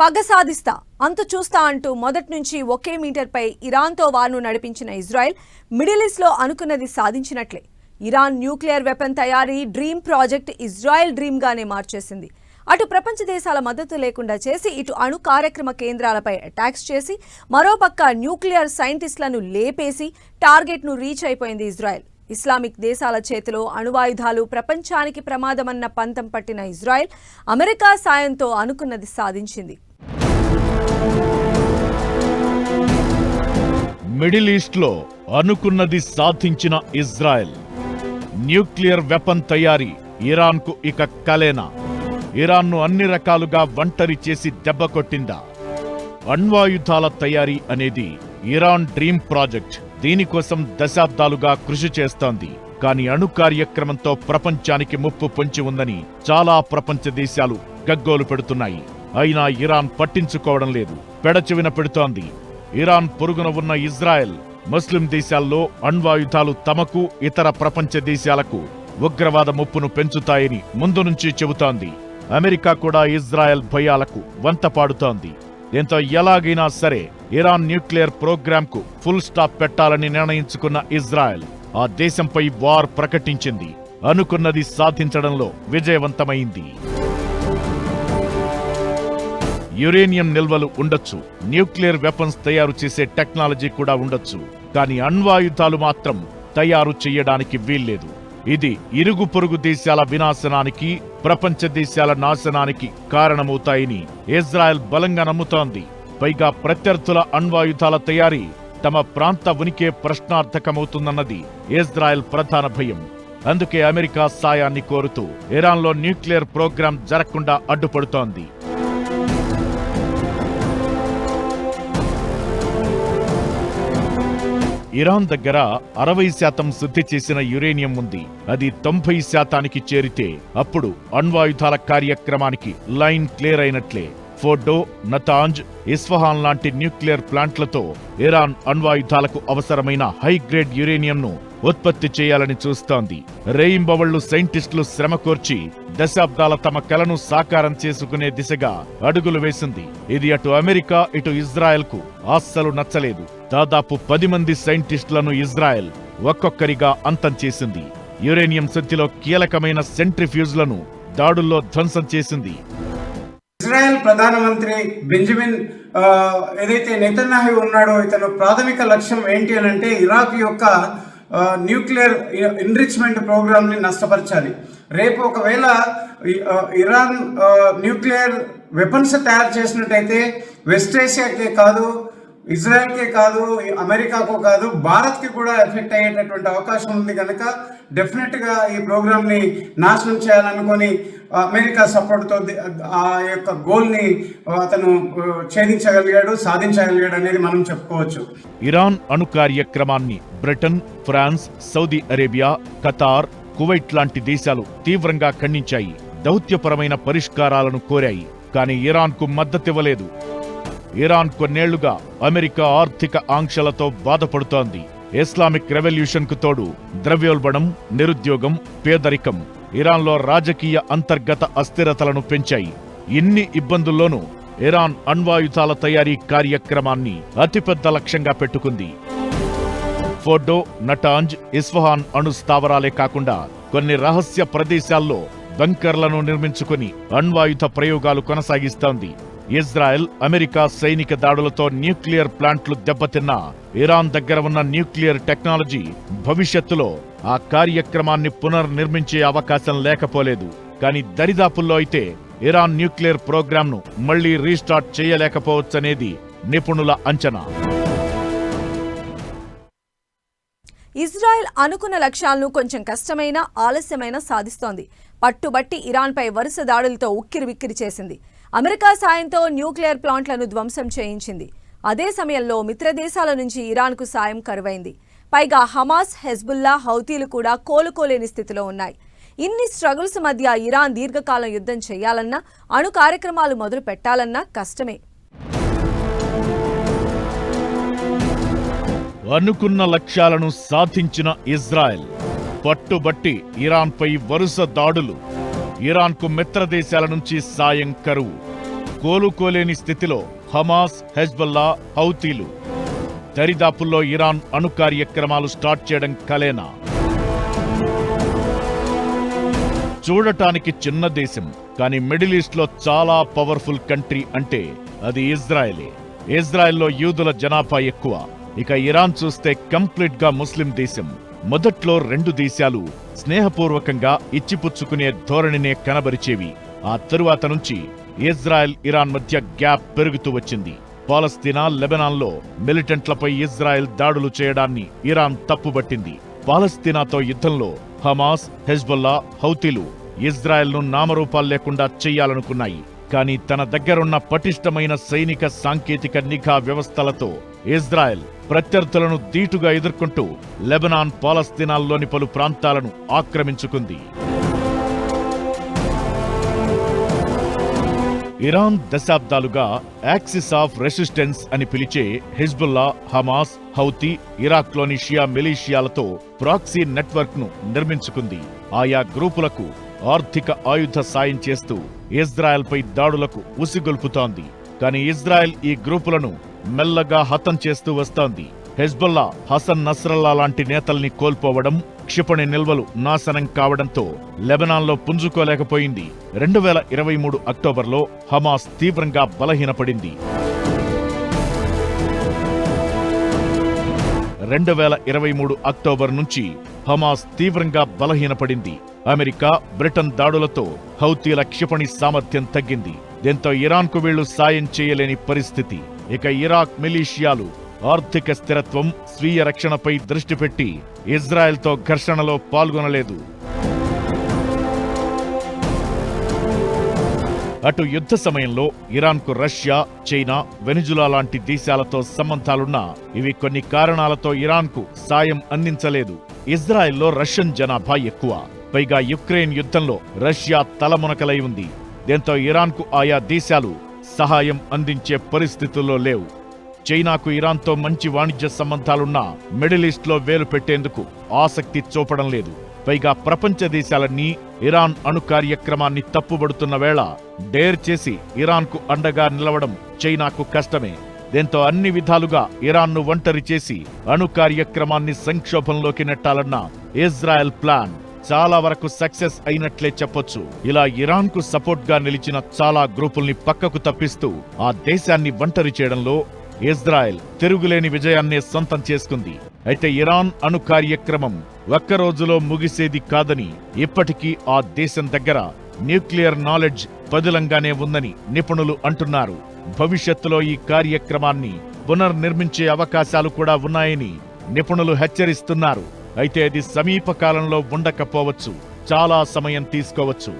పగ సాధిస్తా అంతు చూస్తా అంటూ మొదటి నుంచి ఒకే మీటర్పై ఇరాన్తో వార్ను నడిపించిన ఇజ్రాయెల్ మిడిల్ ఈస్ట్లో అనుకున్నది సాధించినట్లే. ఇరాన్ న్యూక్లియర్ వెపన్ తయారీ డ్రీమ్ ప్రాజెక్ట్ ఇజ్రాయెల్ డ్రీమ్గానే మార్చేసింది. అటు ప్రపంచ దేశాల మద్దతు లేకుండా చేసి ఇటు అణు కార్యక్రమ కేంద్రాలపై అటాక్స్ చేసి మరోపక్క న్యూక్లియర్ సైంటిస్టులను లేపేసి టార్గెట్ను రీచ్ అయిపోయింది ఇజ్రాయెల్. ఇస్లామిక్ దేశాల చేతిలో అణువాయుధాలు ప్రపంచానికి ప్రమాదమన్న పంతం పట్టిన ఇజ్రాయెల్ అమెరికా సాయంతో అనుకున్నది సాధించింది. మిడిల్ ఈస్ట్లో అనుకున్నది సాధించిన ఇజ్రాయెల్. న్యూక్లియర్ వెపన్ తయారీ ఇరాన్కు ఇక కలేనా. ఇరాన్ను అన్ని రకాలుగా ఒంటరి చేసి దెబ్బకొట్టిందా అణ్వాయుధాల తయారీ అనేది ఇరాన్ డ్రీమ్ ప్రాజెక్ట్ దీనికోసం దశాబ్దాలుగా కృషి చేస్తోంది. కానీ అణు కార్యక్రమంతో ప్రపంచానికి ముప్పు పొంచి ఉందని చాలా ప్రపంచ దేశాలు గగ్గోలు పెడుతున్నాయి. అయినా ఇరాన్ పట్టించుకోవడం లేదు. పెడచెవిన పెడుతోంది. ఇరాన్ పొరుగున ఉన్న ఇజ్రాయెల్ ముస్లిం దేశాల్లో అణ్వాయుధాలు తమకు ఇతర ప్రపంచ దేశాలకు ఉగ్రవాద ముప్పును పెంచుతాయని ముందు నుంచి చెబుతోంది. అమెరికా కూడా ఇజ్రాయెల్ భయాలకు వంత పాడుతోంది దీంతో ఎలాగైనా సరే ఇరాన్ న్యూక్లియర్ ప్రోగ్రాంకు ఫుల్ స్టాప్ పెట్టాలని నిర్ణయించుకున్న ఇజ్రాయెల్ ఆ దేశంపై వార్ ప్రకటించింది. అనుకున్నది సాధించడంలో విజయవంతమైంది. యురేనియం నిల్వలు ఉండొచ్చు. న్యూక్లియర్ వెపన్స్ తయారు చేసే టెక్నాలజీ కూడా ఉండొచ్చు. కానీ అణ్వాయుధాలు మాత్రం తయారు చేయడానికి వీల్లేదు. ఇది ఇరుగు పొరుగు దేశాల వినాశనానికి ప్రపంచ దేశాల నాశనానికి కారణమవుతాయని ఇజ్రాయెల్ బలంగా నమ్ముతోంది. పైగా ప్రత్యర్థుల అణ్వాయుధాల తయారీ తమ ప్రాంత ఉనికే ప్రశ్నార్థకమవుతుందన్నది ఇజ్రాయెల్ ప్రధాన భయం. అందుకే అమెరికా సాయాన్ని కోరుతూ ఇరాన్లో న్యూక్లియర్ ప్రోగ్రాం జరగకుండా అడ్డుపడుతోంది. ఇరాన్ దగ్గర అరవై శాతం శుద్ధి చేసిన యురేనియం ఉంది. అది తొంభై శాతానికి చేరితే అప్పుడు అణ్వాయుధాల కార్యక్రమానికి లైన్ క్లియర్ అయినట్లే. ఫోర్డో నతాంజ్ ఇస్ఫహాన్ లాంటి న్యూక్లియర్ ప్లాంట్లతో ఇరాన్ అణ్వాయుధాలకు అవసరమైన హై గ్రేడ్ యురేనియంను ఉత్పత్తి చేయాలని చూస్తోంది. రేయింబవళ్ళు సైంటిస్టులు శ్రమ కోర్చి దశాబ్దాల తమ కలను సాకారం చేసుకునే దిశగా అడుగులు వేసింది. ఇది అటు అమెరికా ఇటు ఇజ్రాయెల్కు అస్సలు నచ్చలేదు. దాదాపు పది మంది సైంటిస్టులను ఇజ్రాయెల్ ఒక్కొక్కరిగా అంతం చేసింది. యురేనియం శక్తిలో కీలకమైన సెంట్రిఫ్యూజ్లను దాడుల్లో ధ్వంసం చేసింది. ఇజ్రాయెల్ ప్రధానమంత్రి బెంజమిన్ ఏదైతే నెతన్యాహు ఉన్నాడో ఇతను ప్రాథమిక లక్ష్యం ఏంటి అని అంటే ఇరాక్ యొక్క న్యూక్లియర్ ఎన్రిచ్మెంట్ ప్రోగ్రామ్ని నష్టపరచాలి. రేపు ఒకవేళ ఇరాన్ న్యూక్లియర్ వెపన్స్ తయారు చేసినట్టయితే వెస్ట్ ఏషియాకే కాదు ఇజ్రాయెల్కే కాదు అమెరికాకు కాదు భారత్కి కూడా ఎఫెక్ట్ అయ్యేటటువంటి అవకాశం ఉంది కనుక డెఫినెట్గా ఈ ప్రోగ్రామ్ని నాశనం చేయాలనుకొని అమెరికా సపోర్ట్తో ఆ యొక్క గోల్ని అతను ఛేదించగలిగాడు సాధించగలిగాడు అనేది మనం చెప్పుకోవచ్చు. ఇరాన్ అణు కార్యక్రమాన్ని Britain France Saudi Arabia Qatar Kuwait లాంటి దేశాలు తీవ్రంగా ఖండించాయి. దౌత్యపరమైన పరిష్కారాలను కోరాయి. కానీ ఇరాన్కు మద్దతివ్వలేదు. ఇరాన్ కొన్నేళ్ళుగా అమెరికా ఆర్థిక ఆంక్షలతో బాధపడుతోంది. ఇస్లామిక్ రెవల్యూషన్కు తోడు ద్రవ్యోల్బణం నిరుద్యోగం పేదరికం ఇరాన్లో రాజకీయ అంతర్గత అస్థిరతలను పెంచాయి. ఇన్ని ఇబ్బందుల్లోనూ ఇరాన్ అణ్వాయుధాల తయారీ కార్యక్రమాన్ని అతిపెద్ద లక్ష్యంగా పెట్టుకుంది. ఫోర్డో నటాంజ్ ఇస్ఫహాన్ అణు స్థావరాలే కాకుండా కొన్ని రహస్య ప్రదేశాల్లో బంకర్లను నిర్మించుకుని అణ్వాయుధ ప్రయోగాలు కొనసాగిస్తోంది. ఇజ్రాయెల్ అమెరికా సైనిక దాడులతో న్యూక్లియర్ ప్లాంట్లు దెబ్బతిన్నా ఇరాన్ దగ్గర ఉన్న న్యూక్లియర్ టెక్నాలజీ భవిష్యత్తులో ఆ కార్యక్రమాన్ని పునర్నిర్మించే అవకాశం లేకపోలేదు. కానీ దరిదాపుల్లో అయితే ఇరాన్ న్యూక్లియర్ ప్రోగ్రాంను మళ్ళీ రీస్టార్ట్ చేయలేకపోవచ్చనేది నిపుణుల అంచనా. ఇజ్రాయెల్ అనుకున్న లక్ష్యాలను కొంచెం కష్టమైన ఆలస్యమైన సాధిస్తోంది. పట్టుబట్టి ఇరాన్పై వరుస దాడులతో ఉక్కిరి బిక్కిరి చేసింది. అమెరికా సాయంతో న్యూక్లియర్ ప్లాంట్లను ధ్వంసం చేయించింది. అదే సమయంలో మిత్రదేశాల నుంచి ఇరాన్కు సాయం కరువైంది. పైగా హమాస్ హెజ్బుల్లా హౌతీలు కూడా కోలుకోలేని స్థితిలో ఉన్నాయి. ఇన్ని స్ట్రగుల్స్ మధ్య ఇరాన్ దీర్ఘకాలం యుద్ధం చేయాలన్నా అణు కార్యక్రమాలు మొదలు పెట్టాలన్నా కష్టమే. అనుకున్న లక్ష్యాలను సాధించిన ఇజ్రాయెల్ పట్టుబట్టి ఇరాన్పై వరుస దాడులు. ఇరాన్కు మిత్రదేశాల నుంచి సాయం కరువు. కోలుకోలేని స్థితిలో హమాస్ హెజ్బల్లా హౌతీలు. దరిదాపుల్లో ఇరాన్ అణు కార్యక్రమాలు స్టార్ట్ చేయడం కలేనా? చూడటానికి చిన్న దేశం కానీ మిడిల్ ఈస్ట్లో చాలా పవర్ఫుల్ కంట్రీ అంటే అది ఇజ్రాయెలే. ఇజ్రాయెల్లో యూదుల జనాభా ఎక్కువ. ఇక ఇరాన్ చూస్తే కంప్లీట్గా ముస్లిం దేశం. మొదట్లో రెండు దేశాలు స్నేహపూర్వకంగా ఇచ్చిపుచ్చుకునే ధోరణినే కనబరిచేవి. ఆ తరువాత నుంచి ఇజ్రాయెల్ ఇరాన్ మధ్య గ్యాప్ పెరుగుతూ వచ్చింది. పాలస్తీనా లెబనాన్లో మిలిటెంట్లపై ఇజ్రాయెల్ దాడులు చేయడాన్ని ఇరాన్ తప్పుబట్టింది పాలస్తీనాతో యుద్ధంలో హమాస్ హెజ్బొల్లా హౌతీలు ఇజ్రాయెల్ను నామరూపాలు లేకుండా చెయ్యాలనుకున్నాయి కానీ తన దగ్గరున్న పటిష్టమైన సైనిక సాంకేతిక నిఘా వ్యవస్థలతో ఇజ్రాయెల్ ప్రత్యర్థులను ధీటుగా ఎదుర్కొంటూ లెబనాన్ పాలస్తీనాల్లోని పలు ప్రాంతాలను ఆక్రమించుకుంది. ఇరాన్ దశాబ్దాలుగా యాక్సిస్ ఆఫ్ రెసిస్టెన్స్ అని పిలిచే హిజ్బుల్లా హమాస్ హౌతీ ఇరాక్లోని షియా మిలీషియాలతో ప్రాక్సీ నెట్వర్క్ను నిర్మించుకుంది. ఆయా గ్రూపులకు ఆర్థిక ఆయుధ సాయం చేస్తూ ఇజ్రాయెల్పై దాడులకు ఉసిగొల్పుతోంది. కానీ ఇజ్రాయెల్ ఈ గ్రూపులను మెల్లగా హతం చేస్తూ వస్తోంది. హెజ్బుల్లా హసన్ నస్రల్లా లాంటి నేతల్ని కోల్పోవడం క్షిపణి నిల్వలు నాశనం కావడంతో లెబనాన్లో పుంజుకోలేకపోయింది. రెండు వేల ఇరవై మూడు అక్టోబర్లో హమాస్ తీవ్రంగా బలహీనపడింది. రెండు వేల ఇరవై మూడు అక్టోబర్ నుంచి హమాస్ తీవ్రంగా బలహీనపడింది. అమెరికా బ్రిటన్ దాడులతో హౌతీల క్షిపణి సామర్థ్యం తగ్గింది. దీంతో ఇరాన్కు వీళ్ళు సాయం చేయలేని పరిస్థితి. ఇక ఇరాక్ మిలీషియాలు ఆర్థిక స్థిరత్వం స్వీయ రక్షణపై దృష్టి పెట్టి ఇజ్రాయెల్తో ఘర్షణలో పాల్గొనలేదు. అటు యుద్ధ సమయంలో ఇరాన్కు రష్యా చైనా వెనిజులా లాంటి దేశాలతో సంబంధాలున్నా ఇవి కొన్ని కారణాలతో ఇరాన్కు సాయం అందించలేదు. ఇజ్రాయెల్లో రష్యన్ జనాభా ఎక్కువ. పైగా యుక్రెయిన్ యుద్ధంలో రష్యా తలమునకలై ఉంది. దీంతో ఇరాన్కు ఆయా దేశాలు సహాయం అందించే పరిస్థితుల్లో లేవు. చైనాకు ఇరాన్తో మంచి వాణిజ్య సంబంధాలున్నా మిడిల్ ఈస్ట్లో వేలు పెట్టేందుకు ఆసక్తి చూపడం లేదు. పైగా ప్రపంచ దేశాలన్నీ ఇరాన్ అణు కార్యక్రమాన్ని తప్పుబడుతున్న వేళ డేర్ చేసి ఇరాన్కు అండగా నిలవడం చైనాకు కష్టమే. దీంతో అన్ని విధాలుగా ఇరాన్ను ఒంటరి చేసి అణు కార్యక్రమాన్ని సంక్షోభంలోకి నెట్టాలన్న ఇజ్రాయెల్ ప్లాన్ చాలా వరకు సక్సెస్ అయినట్లే చెప్పొచ్చు. ఇలా ఇరాన్కు సపోర్ట్గా నిలిచిన చాలా గ్రూపుల్ని పక్కకు తప్పిస్తూ ఆ దేశాన్ని ఒంటరి చేయడంలో ఇజ్రాయెల్ తిరుగులేని విజయాన్నే సొంతం చేసుకుంది. అయితే ఇరాన్ అణు కార్యక్రమం ఒక్క రోజులో ముగిసేది కాదని ఇప్పటికీ ఆ దేశం దగ్గర న్యూక్లియర్ నాలెడ్జ్ పదిలంగానే ఉందని నిపుణులు అంటున్నారు. భవిష్యత్తులో ఈ కార్యక్రమాన్ని పునర్నిర్మించే అవకాశాలు కూడా ఉన్నాయని నిపుణులు హెచ్చరిస్తున్నారు. అయితే అది సమీప కాలంలో ఉండకపోవచ్చు. చాలా సమయం తీసుకోవచ్చు.